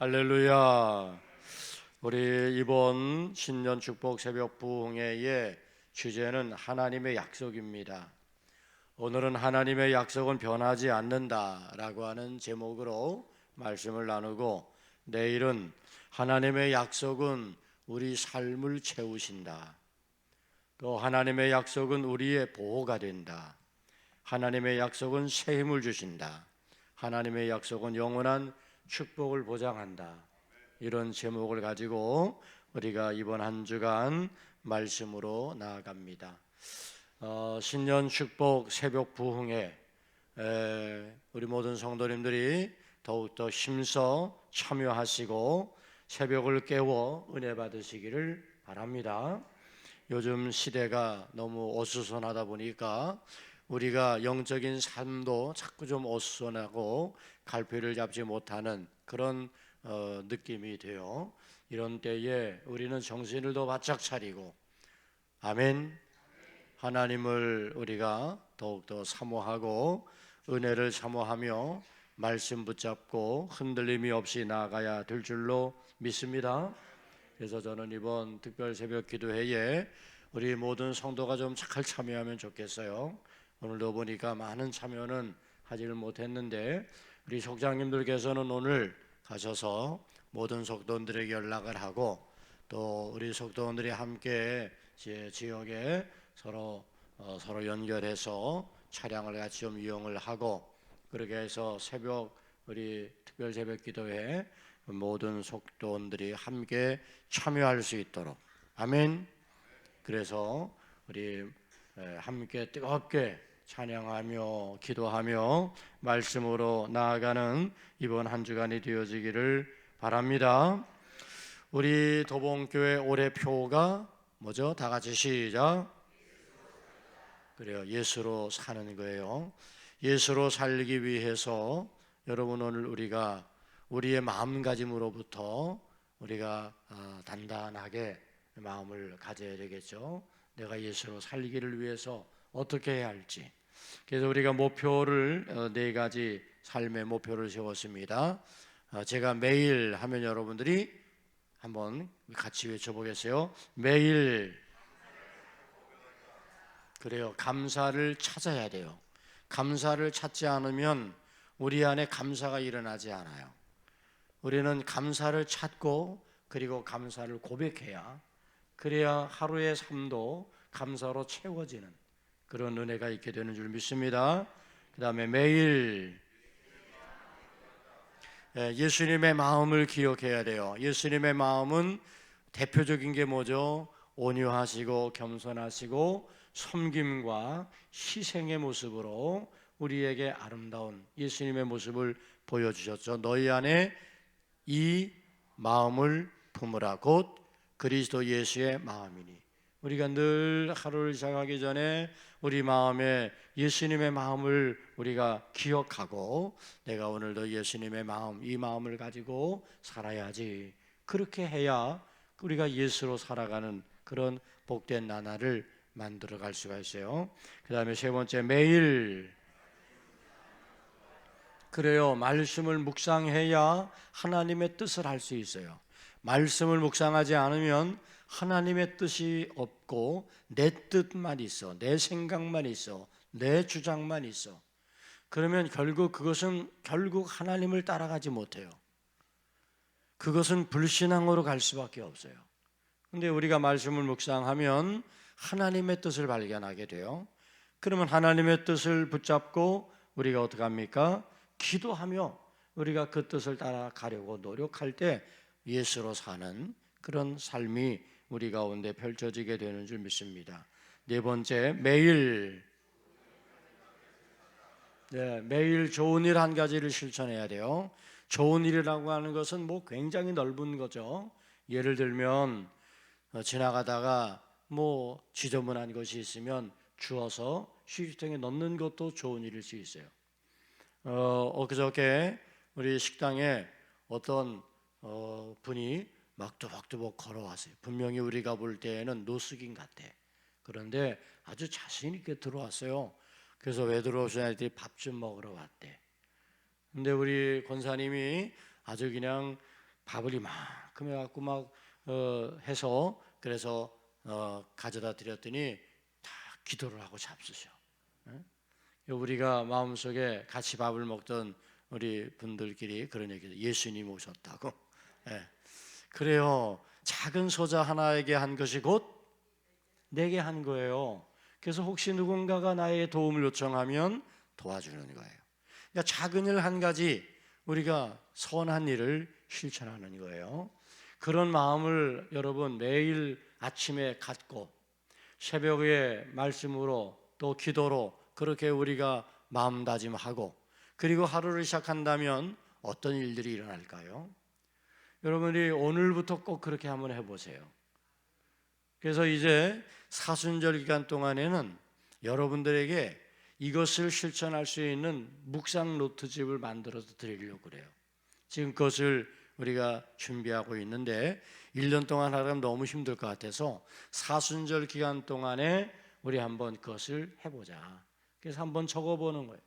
할렐루야. 우리 이번 신년 축복 새벽 부흥회의 주제는 하나님의 약속입니다. 오늘은 하나님의 약속은 변하지 않는다라고 하는 제목으로 말씀을 나누고 내일은 하나님의 약속은 우리 삶을 채우신다. 또 하나님의 약속은 우리의 보호가 된다. 하나님의 약속은 새 힘을 주신다. 하나님의 약속은 영원한 축복을 보장한다. 이런 제목을 가지고 우리가 이번 한 주간 말씀으로 나아갑니다. 어, 신년 축복 새벽 부흥회 에, 우리 모든 성도님들이 더욱더 힘써 참여하시고 새벽을 깨워 은혜 받으시기를 바랍니다. 요즘 시대가 너무 어수선하다 보니까 우리가 영적인 삶도 자꾸 좀 어수선하고 갈피를 잡지 못하는 그런 어, 느낌이 돼요. 이런 때에 우리는 정신을 더 바짝 차리고 아멘. 하나님을 우리가 더욱더 사모하고 은혜를 사모하며 말씀 붙잡고 흔들림이 없이 나아가야 될 줄로 믿습니다. 그래서 저는 이번 특별 새벽 기도회에 우리 모든 성도가 좀잘 참여하면 좋겠어요. 오늘도 보니까 많은 참여는 하지를 못했는데 우리 속장님들께서는 오늘 가셔서 모든 속도원들에게 연락을 하고 또 우리 속도원들이 함께 제 지역에 서로 어, 서로 연결해서 차량을 같이 좀 이용을 하고 그렇게 해서 새벽 우리 특별 새벽 기도회 모든 속도원들이 함께 참여할 수 있도록 아멘. 그래서 우리 에, 함께 뜨겁게 찬양하며 기도하며 말씀으로 나아가는 이번 한 주간이 되어지기를 바랍니다. 우리 도봉교회 올해 표가 뭐죠? 다 같이 시작. 그래요. 예수로 사는 거예요. 예수로 살기 위해서 여러분 오늘 우리가 우리의 마음가짐으로부터 우리가 어, 단단하게 마음을 가져야 되겠죠. 내가 예수로 살기를 위해서 어떻게 해야 할지. 그래서 우리가 목표를 어, 네 가지 삶의 목표를 세웠습니다. 어, 제가 매일 하면 여러분들이 한번 같이 외쳐보겠어요. 매일 그래요. 감사를 찾아야 돼요. 감사를 찾지 않으면 우리 안에 감사가 일어나지 않아요. 우리는 감사를 찾고 그리고 감사를 고백해야 그래야 하루의 삶도 감사로 채워지는 그런 은혜가 있게 되는 줄 믿습니다. 그 다음에 매일 예, 예수님의 마음을 기억해야 돼요. 예수님의 마음은 대표적인 게 뭐죠? 온유하시고 겸손하시고 섬김과 희생의 모습으로 우리에게 아름다운 예수님의 모습을 보여주셨죠. 너희 안에 이 마음을 품으라 곧 그리스도 예수의 마음이니 우리가 늘 하루를 시작하기 전에 우리 마음에 예수님의 마음을 우리가 기억하고 내가 오늘도 예수님의 마음 이 마음을 가지고 살아야지 그렇게 해야 우리가 예수로 살아가는 그런 복된 나날을 만들어 갈 수가 있어요. 그 다음에 세 번째 매일 그래요. 말씀을 묵상해야 하나님의 뜻을 할수 있어요. 말씀을 묵상하지 않으면 하나님의 뜻이 없고 내 뜻만 있어, 내 생각만 있어, 내 주장만 있어. 그러면 결국 그것은 결국 하나님을 따라가지 못해요. 그것은 불신앙으로 갈 수밖에 없어요. 근데 우리가 말씀을 묵상하면 하나님의 뜻을 발견하게 돼요. 그러면 하나님의 뜻을 붙잡고 우리가 어떻게 합니까? 기도하며 우리가 그 뜻을 따라가려고 노력할 때 예수로 사는 그런 삶이 우리 가운데 펼쳐지게 되는 줄 믿습니다. 네 번째, 매일 네, 매일 좋은 일 한 가지를 실천해야 돼요. 좋은 일이라고 하는 것은 뭐 굉장히 넓은 거죠. 예를 들면 어, 지나가다가 뭐 지저분한 것이 있으면 주워서 휴지통에 넣는 것도 좋은 일일 수 있어요. 어, 엊그저께 우리 식당에 어떤 어, 분이 막 두벅두벅 걸어왔어요. 분명히 우리가 볼 때에는 노숙인 같아. 그런데 아주 자신 있게 들어왔어요. 그래서 왜 들어오시냐 했더니 밥 좀 먹으러 왔대. 근데 우리 권사님이 아주 그냥 밥을 이만큼 해갖고 막 어, 해서 그래서 어, 가져다 드렸더니 다 기도를 하고 잡수셔. 예? 우리가 마음속에 같이 밥을 먹던 우리 분들끼리 그런 얘기죠. 예수님 오셨다고. 예. 그래요. 작은 소자 하나에게 한 것이 곧 내게 한 거예요. 그래서 혹시 누군가가 나의 도움을 요청하면 도와주는 거예요. 그러니까 작은 일 한 가지 우리가 선한 일을 실천하는 거예요. 그런 마음을 여러분 매일 아침에 갖고 새벽에 말씀으로 또 기도로 그렇게 우리가 마음다짐하고 그리고 하루를 시작한다면 어떤 일들이 일어날까요? 여러분이 오늘부터 꼭 그렇게 한번 해보세요. 그래서 이제 사순절 기간 동안에는 여러분들에게 이것을 실천할 수 있는 묵상 노트집을 만들어서 드리려고 그래요. 지금 그것을 우리가 준비하고 있는데 1년 동안 하려면 너무 힘들 것 같아서 사순절 기간 동안에 우리 한번 그것을 해보자. 그래서 한번 적어보는 거예요.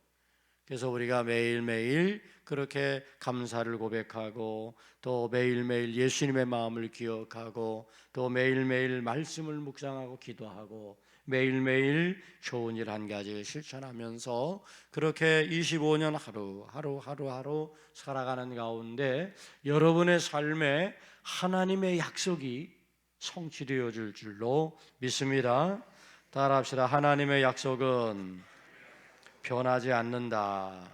그래서 우리가 매일매일 그렇게 감사를 고백하고 또 매일매일 예수님의 마음을 기억하고 또 매일매일 말씀을 묵상하고 기도하고 매일매일 좋은 일 한 가지를 실천하면서 그렇게 25년 하루 하루 하루 하루 살아가는 가운데 여러분의 삶에 하나님의 약속이 성취되어 줄 줄로 믿습니다. 따라 합시다. 하나님의 약속은 변하지 않는다.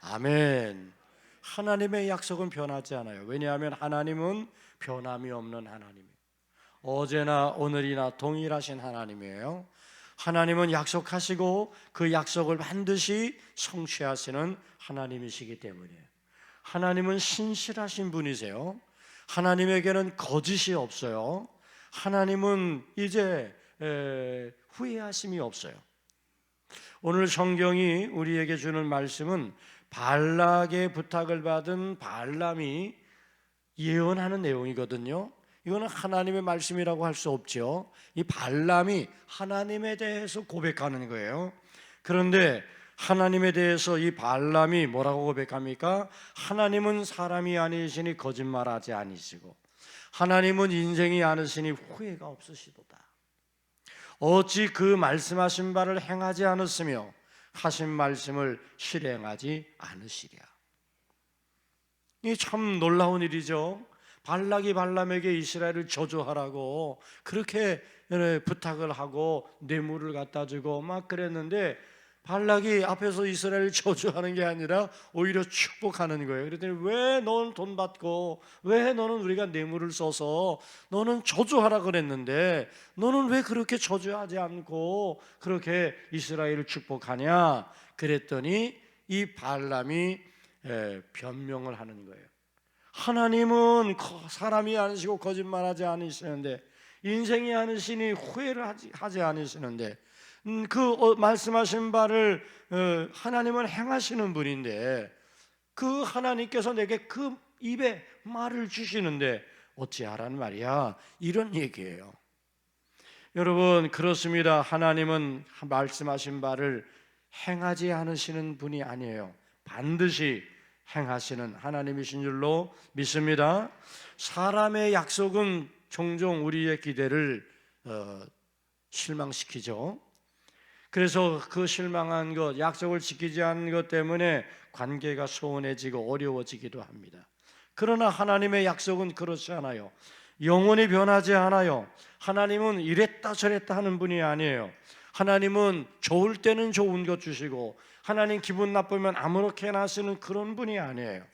아멘. 하나님의 약속은 변하지 않아요. 왜냐하면 하나님은 변함이 없는 하나님이에요. 어제나 오늘이나 동일하신 하나님이에요. 하나님은 약속하시고 그 약속을 반드시 성취하시는 하나님이시기 때문이에요. 하나님은 신실하신 분이세요. 하나님에게는 거짓이 없어요. 하나님은 이제 에, 후회하심이 없어요. 오늘 성경이 우리에게 주는 말씀은 발락의 부탁을 받은 발람이 예언하는 내용이거든요. 이거는 하나님의 말씀이라고 할 수 없죠. 이 발람이 하나님에 대해서 고백하는 거예요. 그런데 하나님에 대해서 이 발람이 뭐라고 고백합니까? 하나님은 사람이 아니시니 거짓말하지 아니시고 하나님은 인생이 아니시니 후회가 없으시도다. 어찌 그 말씀하신 바를 행하지 않았으며 하신 말씀을 실행하지 않으시랴. 이 참 놀라운 일이죠. 발락이 발람에게 이스라엘을 저주하라고 그렇게 부탁을 하고 뇌물을 갖다 주고 막 그랬는데 발락이 앞에서 이스라엘을 저주하는 게 아니라 오히려 축복하는 거예요. 그랬더니 왜 너는 돈 받고 왜 너는 우리가 뇌물을 써서 너는 저주하라 그랬는데 너는 왜 그렇게 저주하지 않고 그렇게 이스라엘을 축복하냐? 그랬더니 이 발람이 변명을 하는 거예요. 하나님은 사람이 아니시고 거짓말하지 않으시는데 인생이 아니시니 후회를 하지, 않으시는데 음, 그 어, 말씀하신 바를 어, 하나님은 행하시는 분인데 그 하나님께서 내게 그 입에 말을 주시는데 어찌하라는 말이야 이런 얘기예요. 여러분 그렇습니다. 하나님은 말씀하신 바를 행하지 않으시는 분이 아니에요. 반드시 행하시는 하나님이신 줄로 믿습니다. 사람의 약속은 종종 우리의 기대를 어, 실망시키죠. 그래서 그 실망한 것, 약속을 지키지 않은 것 때문에 관계가 소원해지고 어려워지기도 합니다. 그러나 하나님의 약속은 그렇지 않아요. 영원히 변하지 않아요. 하나님은 이랬다 저랬다 하는 분이 아니에요. 하나님은 좋을 때는 좋은 것 주시고 하나님 기분 나쁘면 아무렇게나 하시는 그런 분이 아니에요.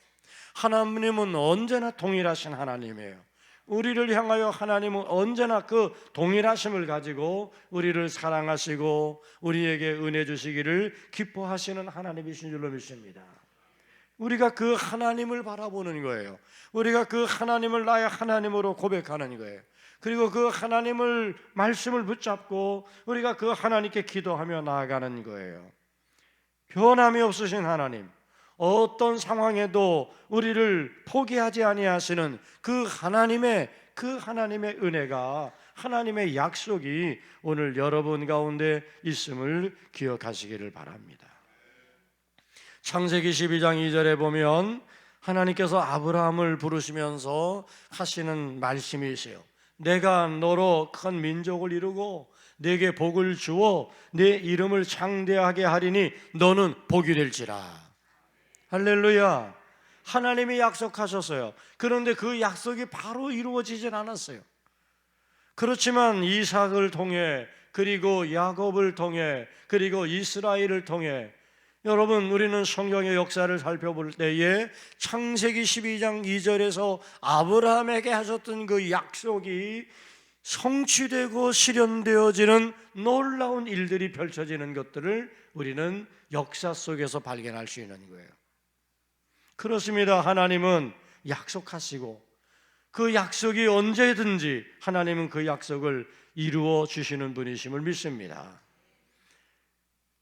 하나님은 언제나 동일하신 하나님이에요. 우리를 향하여 하나님은 언제나 그 동일하심을 가지고 우리를 사랑하시고 우리에게 은혜 주시기를 기뻐하시는 하나님이신 줄로 믿습니다. 우리가 그 하나님을 바라보는 거예요. 우리가 그 하나님을 나의 하나님으로 고백하는 거예요. 그리고 그 하나님을 말씀을 붙잡고 우리가 그 하나님께 기도하며 나아가는 거예요. 변함이 없으신 하나님, 어떤 상황에도 우리를 포기하지 아니하시는 그 하나님의 그 하나님의 은혜가 하나님의 약속이 오늘 여러분 가운데 있음을 기억하시기를 바랍니다. 창세기 12장 2절에 보면 하나님께서 아브라함을 부르시면서 하시는 말씀이세요. 내가 너로 큰 민족을 이루고 내게 복을 주어 내 이름을 창대하게 하리니 너는 복이 될지라. 할렐루야. 하나님이 약속하셨어요. 그런데 그 약속이 바로 이루어지진 않았어요. 그렇지만 이삭을 통해 그리고 야곱을 통해 그리고 이스라엘을 통해 여러분 우리는 성경의 역사를 살펴볼 때에 창세기 12장 2절에서 아브라함에게 하셨던 그 약속이 성취되고 실현되어지는 놀라운 일들이 펼쳐지는 것들을 우리는 역사 속에서 발견할 수 있는 거예요. 그렇습니다. 하나님은 약속하시고 그 약속이 언제든지 하나님은 그 약속을 이루어 주시는 분이심을 믿습니다.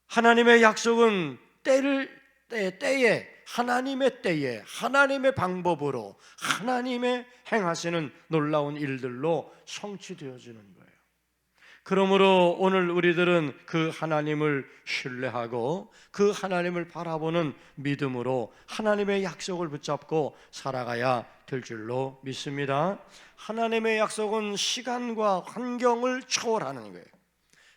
하나님의 약속은 때를 때, 때에 하나님의 때에 하나님의 방법으로 하나님의 행하시는 놀라운 일들로 성취되어지는 거예요. 그러므로 오늘 우리들은 그 하나님을 신뢰하고 그 하나님을 바라보는 믿음으로 하나님의 약속을 붙잡고 살아가야 될 줄로 믿습니다. 하나님의 약속은 시간과 환경을 초월하는 거예요.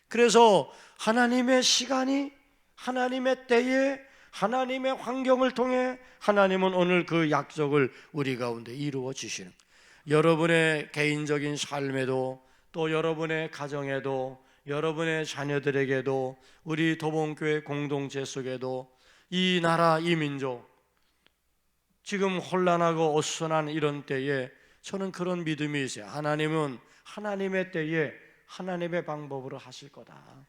그래서 하나님의 시간이 하나님의 때에 하나님의 환경을 통해 하나님은 오늘 그 약속을 우리 가운데 이루어 주시는 여러분의 개인적인 삶에도 또 여러분의 가정에도 여러분의 자녀들에게도 우리 도봉교회 공동체 속에도 이 나라 이 민족 지금 혼란하고 어수선한 이런 때에 저는 그런 믿음이 있어요. 하나님은 하나님의 때에 하나님의 방법으로 하실 거다.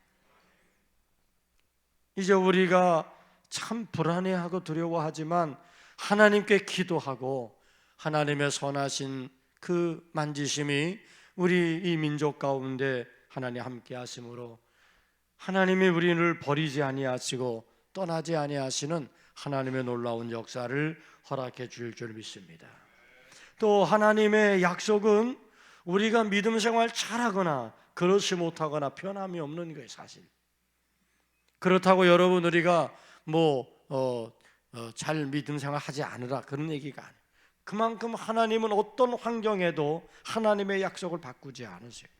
이제 우리가 참 불안해하고 두려워하지만 하나님께 기도하고 하나님의 선하신 그 만지심이 우리 이 민족 가운데 하나님 함께 하심으로 하나님이 우리를 버리지 아니하시고 떠나지 아니하시는 하나님의 놀라운 역사를 허락해 주실 줄 믿습니다. 또 하나님의 약속은 우리가 믿음 생활 잘하거나 그렇지 못하거나 변함이 없는 거예요, 사실. 그렇다고 여러분 우리가 뭐잘 어, 어, 믿음 생활 하지 않으라 그런 얘기가 아니에요. 그만큼 하나님은 어떤 환경에도 하나님의 약속을 바꾸지 않으세요.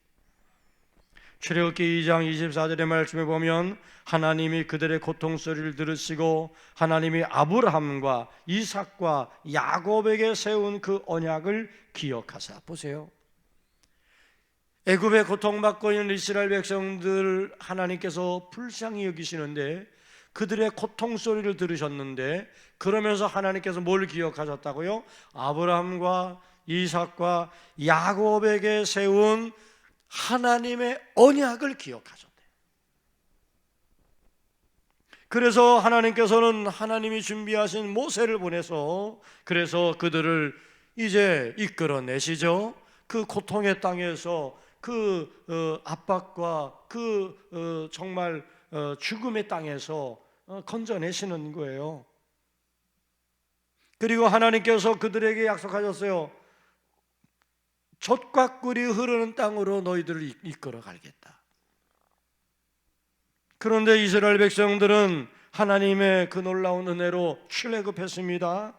출애굽기 2장 24절의 말씀에 보면 하나님이 그들의 고통 소리를 들으시고 하나님이 아브라함과 이삭과 야곱에게 세운 그 언약을 기억하사 보세요. 애굽에 고통받고 있는 이스라엘 백성들 하나님께서 불쌍히 여기시는데 그들의 고통 소리를 들으셨는데 그러면서 하나님께서 뭘 기억하셨다고요? 아브라함과 이삭과 야곱에게 세운 하나님의 언약을 기억하셨대요. 그래서 하나님께서는 하나님이 준비하신 모세를 보내서 그래서 그들을 이제 이끌어내시죠. 그 고통의 땅에서 그 어, 압박과 그 어, 정말 어, 죽음의 땅에서 건져내시는 거예요. 그리고 하나님께서 그들에게 약속하셨어요. 젖과 꿀이 흐르는 땅으로 너희들을 이끌어 가겠다. 그런데 이스라엘 백성들은 하나님의 그 놀라운 은혜로 출애굽했습니다.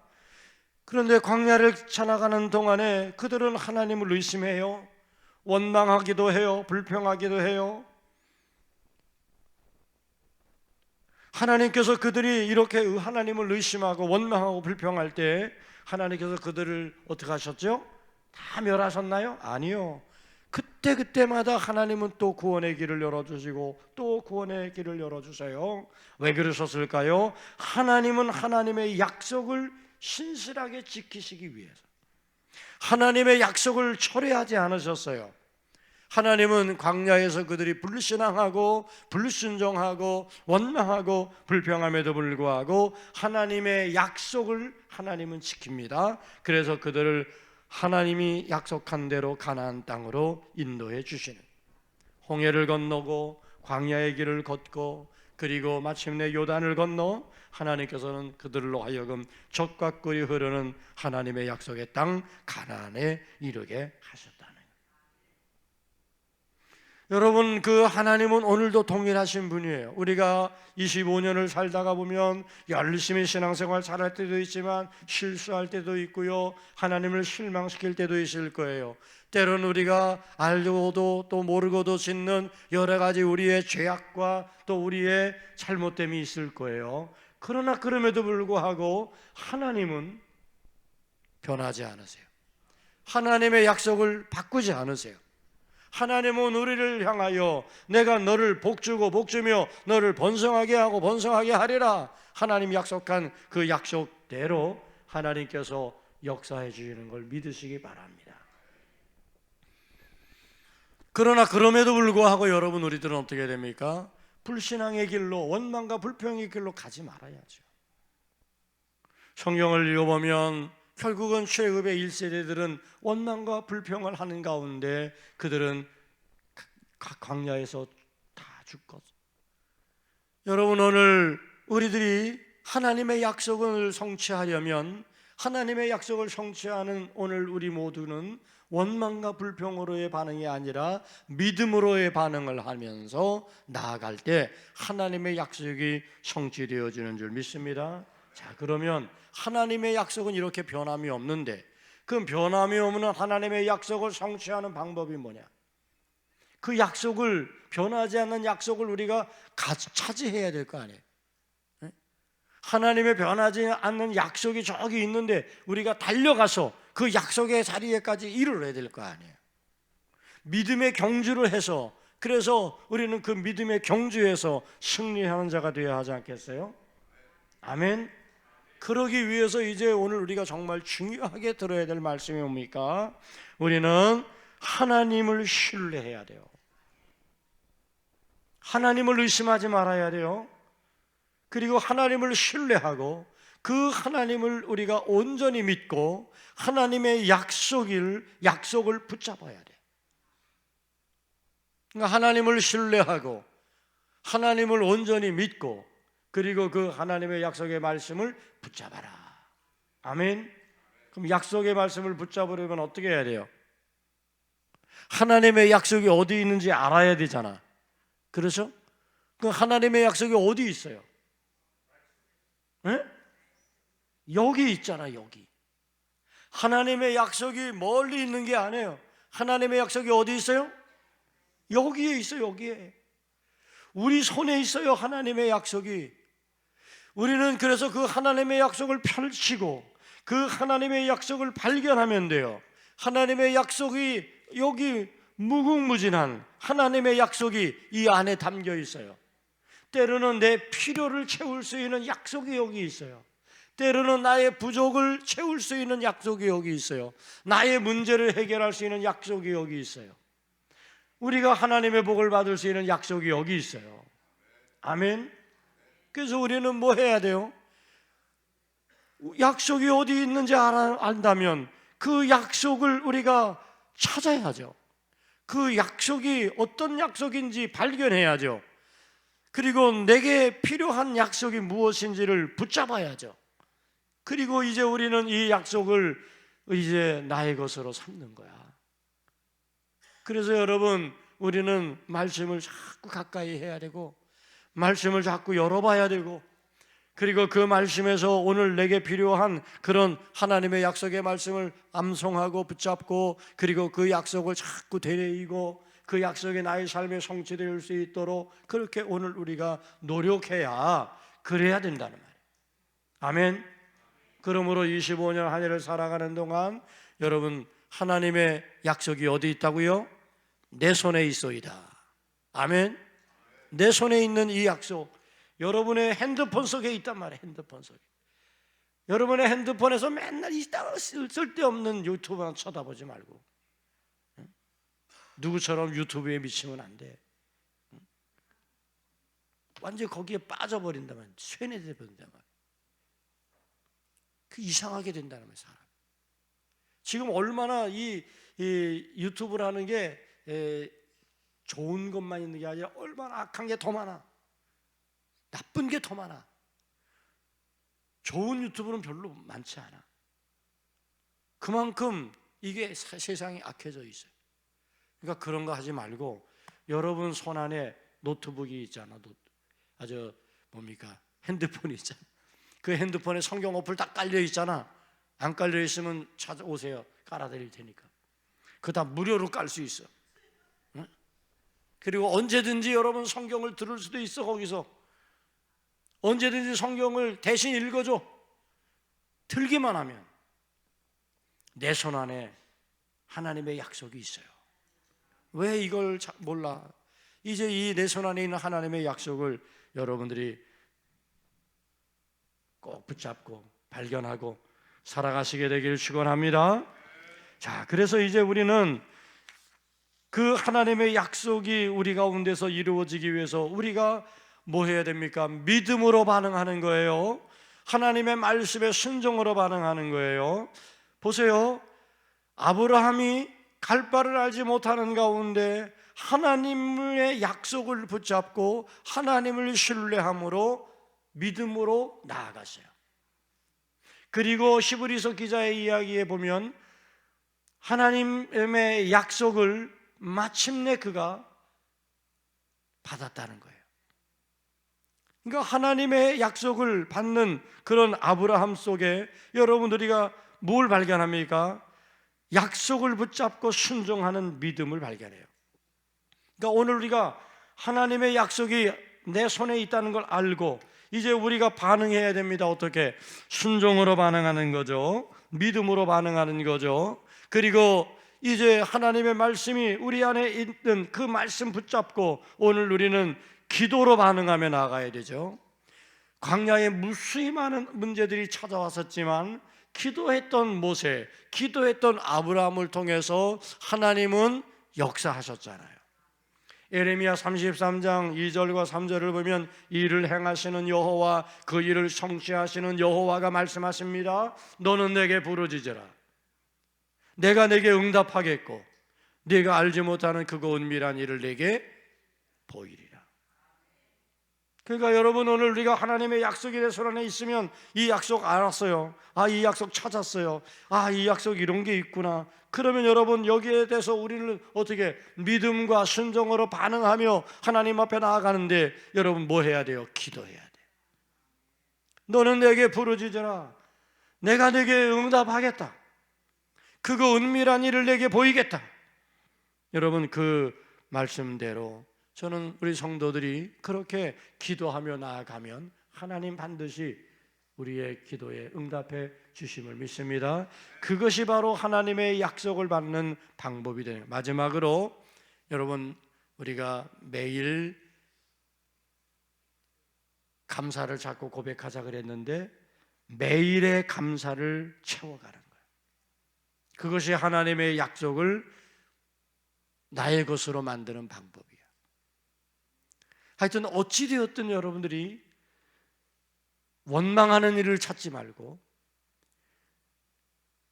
그런데 광야를 지나가는 동안에 그들은 하나님을 의심해요. 원망하기도 해요. 불평하기도 해요. 하나님께서 그들이 이렇게 하나님을 의심하고 원망하고 불평할 때 하나님께서 그들을 어떻게 하셨죠? 다 멸하셨나요? 아니요. 그때 그때마다 하나님은 또 구원의 길을 열어주시고 또 구원의 길을 열어주세요. 왜 그러셨을까요? 하나님은 하나님의 약속을 신실하게 지키시기 위해서 하나님의 약속을 철회하지 않으셨어요. 하나님은 광야에서 그들이 불신앙하고 불순종하고 원망하고 불평함에도 불구하고 하나님의 약속을 하나님은 지킵니다. 그래서 그들을 하나님이 약속한 대로 가나안 땅으로 인도해 주시는 홍해를 건너고 광야의 길을 걷고 그리고 마침내 요단을 건너 하나님께서는 그들로 하여금 젖과 꿀이 흐르는 하나님의 약속의 땅 가나안에 이르게 하셨다는 여러분 그 하나님은 오늘도 동일하신 분이에요. 우리가 25년을 살다가 보면 열심히 신앙생활 잘할 때도 있지만 실수할 때도 있고요. 하나님을 실망시킬 때도 있을 거예요. 때로는 우리가 알고도 또 모르고도 짓는 여러 가지 우리의 죄악과 또 우리의 잘못됨이 있을 거예요. 그러나 그럼에도 불구하고 하나님은 변하지 않으세요. 하나님의 약속을 바꾸지 않으세요. 하나님은 우리를 향하여 내가 너를 복주고 복주며 너를 번성하게 하고 번성하게 하리라. 하나님 약속한 그 약속대로 하나님께서 역사해 주시는 걸 믿으시기 바랍니다. 그러나 그럼에도 불구하고 여러분 우리들은 어떻게 됩니까? 불신앙의 길로 원망과 불평의 길로 가지 말아야죠. 성경을 읽어보면 결국은 최급의 1세대들은 원망과 불평을 하는 가운데 그들은 각 광야에서 다 죽었어. 여러분 오늘 우리들이 하나님의 약속을 성취하려면 하나님의 약속을 성취하는 오늘 우리 모두는 원망과 불평으로의 반응이 아니라 믿음으로의 반응을 하면서 나아갈 때 하나님의 약속이 성취되어지는 줄 믿습니다. 자, 그러면 하나님의 약속은 이렇게 변함이 없는데 그 변함이 없는 하나님의 약속을 성취하는 방법이 뭐냐? 그 약속을 변하지 않는 약속을 우리가 가- 차지해야 될 거 아니에요. 네? 하나님의 변하지 않는 약속이 저기 있는데 우리가 달려가서 그 약속의 자리에까지 이르러야 될 거 아니에요. 믿음의 경주를 해서 그래서 우리는 그 믿음의 경주에서 승리하는 자가 되어야 하지 않겠어요? 아멘. 그러기 위해서 이제 오늘 우리가 정말 중요하게 들어야 될 말씀이 뭡니까? 우리는 하나님을 신뢰해야 돼요. 하나님을 의심하지 말아야 돼요. 그리고 하나님을 신뢰하고 그 하나님을 우리가 온전히 믿고 하나님의 약속을 약속을 붙잡아야 돼. 그러니까 하나님을 신뢰하고 하나님을 온전히 믿고 그리고 그 하나님의 약속의 말씀을 붙잡아라. 아멘. 그럼 약속의 말씀을 붙잡으려면 어떻게 해야 돼요? 하나님의 약속이 어디 있는지 알아야 되잖아. 그렇죠? 그 하나님의 약속이 어디 있어요? 에? 여기 있잖아, 여기. 하나님의 약속이 멀리 있는 게 아니에요. 하나님의 약속이 어디 있어요? 여기에 있어요, 여기에. 우리 손에 있어요, 하나님의 약속이. 우리는 그래서 그 하나님의 약속을 펼치고 그 하나님의 약속을 발견하면 돼요. 하나님의 약속이 여기 무궁무진한 하나님의 약속이 이 안에 담겨 있어요. 때로는 내 필요를 채울 수 있는 약속이 여기 있어요. 때로는 나의 부족을 채울 수 있는 약속이 여기 있어요. 나의 문제를 해결할 수 있는 약속이 여기 있어요. 우리가 하나님의 복을 받을 수 있는 약속이 여기 있어요. 아멘. 그래서 우리는 뭐 해야 돼요? 약속이 어디 있는지 안다면 그 약속을 우리가 찾아야죠. 그 약속이 어떤 약속인지 발견해야죠. 그리고 내게 필요한 약속이 무엇인지를 붙잡아야죠. 그리고 이제 우리는 이 약속을 이제 나의 것으로 삼는 거야. 그래서 여러분, 우리는 말씀을 자꾸 가까이 해야 되고, 말씀을 자꾸 열어봐야 되고, 그리고 그 말씀에서 오늘 내게 필요한 그런 하나님의 약속의 말씀을 암송하고 붙잡고, 그리고 그 약속을 자꾸 되뇌이고, 그 약속이 나의 삶에 성취될 수 있도록 그렇게 오늘 우리가 노력해야 그래야 된다는 말이에요. 아멘. 그러므로 25년 한 해를 살아가는 동안 여러분 하나님의 약속이 어디 있다고요? 내 손에 있소이다. 아멘. 내 손에 있는 이 약속 여러분의 핸드폰 속에 있단 말이에요. 핸드폰 속에. 여러분의 핸드폰에서 맨날 이따 쓸데없는 유튜브만 쳐다보지 말고 응? 누구처럼 유튜브에 미치면 안 돼. 응? 완전 거기에 빠져버린다면 쇠뇌돼 버린단 말이야. 그 이상하게 된다는 거예요, 사람. 지금 얼마나 이, 이 유튜브라는 게 에, 좋은 것만 있는 게 아니라 얼마나 악한 게 더 많아. 나쁜 게 더 많아. 좋은 유튜브는 별로 많지 않아. 그만큼 이게 사- 세상이 악해져 있어요. 그러니까 그런 거 하지 말고 여러분 손 안에 노트북이 있잖아. 노, 아저 뭡니까 핸드폰이 있잖아. 그 핸드폰에 성경 어플 딱 깔려 있잖아. 안 깔려 있으면 찾아오세요. 깔아 드릴 테니까. 그다 무료로 깔 수 있어. 응? 그리고 언제든지 여러분 성경을 들을 수도 있어 거기서. 언제든지 성경을 대신 읽어줘. 들기만 하면 내 손 안에 하나님의 약속이 있어요. 왜 이걸 자- 몰라? 이제 이 내 손 안에 있는 하나님의 약속을 여러분들이 꼭 붙잡고 발견하고 살아가시게 되길 축원합니다. 자, 그래서 이제 우리는 그 하나님의 약속이 우리 가운데서 이루어지기 위해서 우리가 뭐 해야 됩니까? 믿음으로 반응하는 거예요. 하나님의 말씀에 순종으로 반응하는 거예요. 보세요. 아브라함이 갈 바를 알지 못하는 가운데 하나님의 약속을 붙잡고 하나님을 신뢰함으로 믿음으로 나아갔어요. 그리고 히브리서 기자의 이야기에 보면 하나님의 약속을 마침내 그가 받았다는 거예요. 그러니까 하나님의 약속을 받는 그런 아브라함 속에 여러분들이가 뭘 발견합니까? 약속을 붙잡고 순종하는 믿음을 발견해요. 그러니까 오늘 우리가 하나님의 약속이 내 손에 있다는 걸 알고 이제 우리가 반응해야 됩니다. 어떻게? 순종으로 반응하는 거죠. 믿음으로 반응하는 거죠. 그리고 이제 하나님의 말씀이 우리 안에 있는 그 말씀 붙잡고 오늘 우리는 기도로 반응하며 나가야 되죠. 광야에 무수히 많은 문제들이 찾아왔었지만 기도했던 모세, 기도했던 아브라함을 통해서 하나님은 역사하셨잖아요. 에레미야 33장 2절과 3절을 보면 이를 행하시는 여호와 그 일을 성취하시는 여호와가 말씀하십니다. 너는 내게 부르짖으라. 내가 내게 응답하겠고 네가 알지 못하는 그거 은밀한 일을 내게 보이리라. 그러니까 여러분 오늘 우리가 하나님의 약속이 내 손 안에 있으면 이 약속 알았어요. 아, 이 약속 찾았어요. 아, 이 약속 이런 게 있구나. 그러면 여러분 여기에 대해서 우리는 어떻게 믿음과 순종으로 반응하며 하나님 앞에 나아가는데 여러분 뭐 해야 돼요? 기도해야 돼. 너는 내게 부르짖으라. 내가 내게 응답하겠다. 그거 은밀한 일을 내게 보이겠다. 여러분 그 말씀대로 저는 우리 성도들이 그렇게 기도하며 나아가면 하나님 반드시 우리의 기도에 응답해 주심을 믿습니다. 그것이 바로 하나님의 약속을 받는 방법이 되는 마지막으로 여러분 우리가 매일 감사를 자꾸 고백하자 그랬는데 매일의 감사를 거예요. 그것이 하나님의 약속을 나의 것으로 만드는 방법이에요. 하여튼 어찌되었든 여러분들이 원망하는 일을 찾지 말고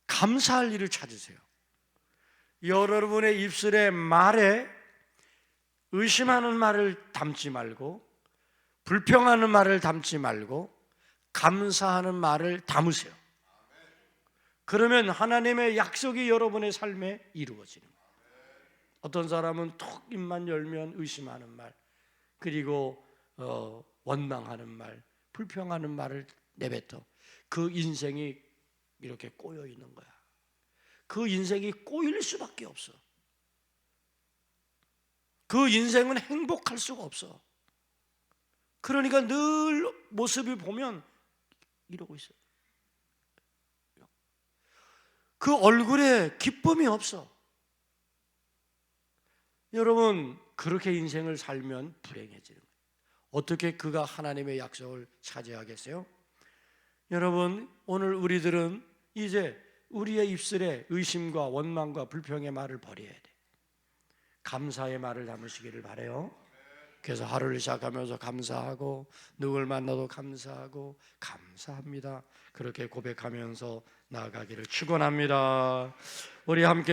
감사할 일을 찾으세요. 여러분의 입술에 말에 의심하는 말을 담지 말고 불평하는 말을 담지 말고 감사하는 말을 담으세요. 그러면 하나님의 약속이 여러분의 삶에 이루어지는 거예요. 어떤 사람은 톡 입만 열면 의심하는 말, 그리고 어, 원망하는 말, 불평하는 말을 내뱉어. 그 인생이 이렇게 꼬여 있는 거야. 그 인생이 꼬일 수밖에 없어. 그 인생은 행복할 수가 없어. 그러니까 늘 모습을 보면 이러고 있어. 그 얼굴에 기쁨이 없어. 여러분, 그렇게 인생을 살면 불행해지는 거예요. 어떻게 그가 하나님의 약속을 차지하겠어요? 여러분, 오늘 우리들은 이제 우리의 입술에 의심과 원망과 불평의 말을 버려야 돼. 감사의 말을 담으시기를 바래요. 그래서 하루를 시작하면서 감사하고 누굴 만나도 감사하고 감사합니다. 그렇게 고백하면서 나아가기를 축원합니다. 우리 함께